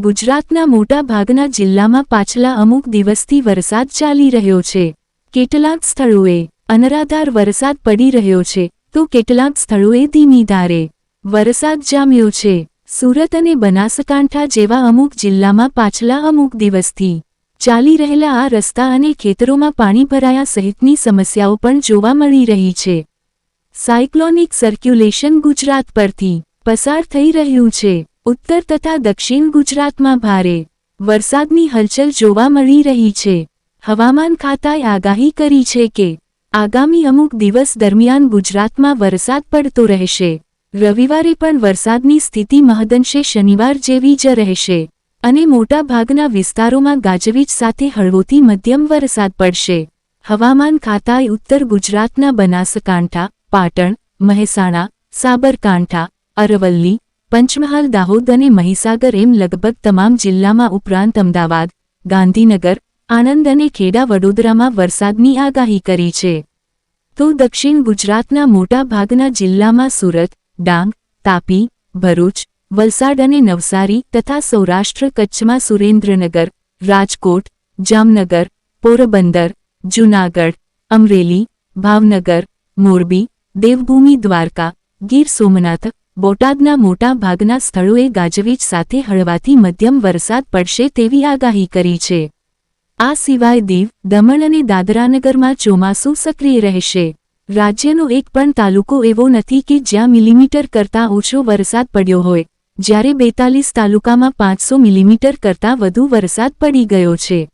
ગુજરાતના મોટા ભાગના જિલ્લામાં પાછલા અમુક દિવસથી વરસાદ ચાલી રહ્યો છે. કેટલાક સ્થળોએ અનરાધાર વરસાદ પડી રહ્યો છે. તો કેટલાક સ્થળોએ ધીમી ધારે વરસાદ જામ્યો છે. સુરત અને બનાસકાંઠા જેવા અમુક જિલ્લામાં પાછલા અમુક દિવસથી ચાલી રહેલા આ રસ્તા અને ખેતરોમાં પાણી ભરાયા સહિતની સમસ્યાઓ પણ જોવા મળી રહી છે. સાયક્લોનિક સર્ક્યુલેશન ગુજરાત પરથી પસાર થઈ રહ્યું છે. ઉત્તર તથા દક્ષિણ ગુજરાતમાં ભારે વરસાદની હલચલ જોવા મળી રહી છે. હવામાન ખાતાએ આગાહી કરી છે કે, આગામી અમુક દિવસ દરમિયાન ગુજરાતમાં વરસાદ પડતો રહેશે. રવિવારે પણ વરસાદની સ્થિતિ મહદંશે શનિવાર જેવી જ રહેશે અને મોટાભાગના વિસ્તારોમાં ગાજવીજ સાથે હળવોથી મધ્યમ વરસાદ પડશે. હવામાન ખાતાએ ઉત્તર ગુજરાતના બનાસકાંઠા, પાટણ, મહેસાણા, સાબરકાંઠા, અરવલ્લી પંચમહાલ દાહોદ અને મહીસાગર એમ લગભગ તમામ જિલ્લામાં ઉપરાંત અમદાવાદ, ગાંધીનગર, આણંદ અને ખેડા વડોદરામાં વરસાદની આગાહી કરી છે. તો દક્ષિણ ગુજરાતના મોટા ભાગના જિલ્લામાં સુરત, ડાંગ, તાપી, ભરૂચ, વલસાડ અને નવસારી તથા સૌરાષ્ટ્ર કચ્છમાં સુરેન્દ્રનગર, રાજકોટ, જામનગર, પોરબંદર, જૂનાગઢ, અમરેલી, ભાવનગર, મોરબી, દેવભૂમિ, દ્વારકા, ગીર સોમનાથ બોટાદના મોટા ભાગના સ્થળોએ ગાજવીજ સાથે હળવાથી મધ્યમ વરસાદ પડશે તેવી આગાહી કરી છે. આ સિવાય દીવ, દમણ અને દાદરાનગરમાં ચોમાસું સક્રિય રહેશે. રાજ્યનો એક પણ તાલુકો એવો નથી કે જ્યાં મિલીમીટર કરતાં ઓછો વરસાદ પડ્યો હોય. જ્યારે બેતાલીસ તાલુકામાં પાંચસો મિલીમીટર કરતાં વધુ વરસાદ પડી ગયો છે.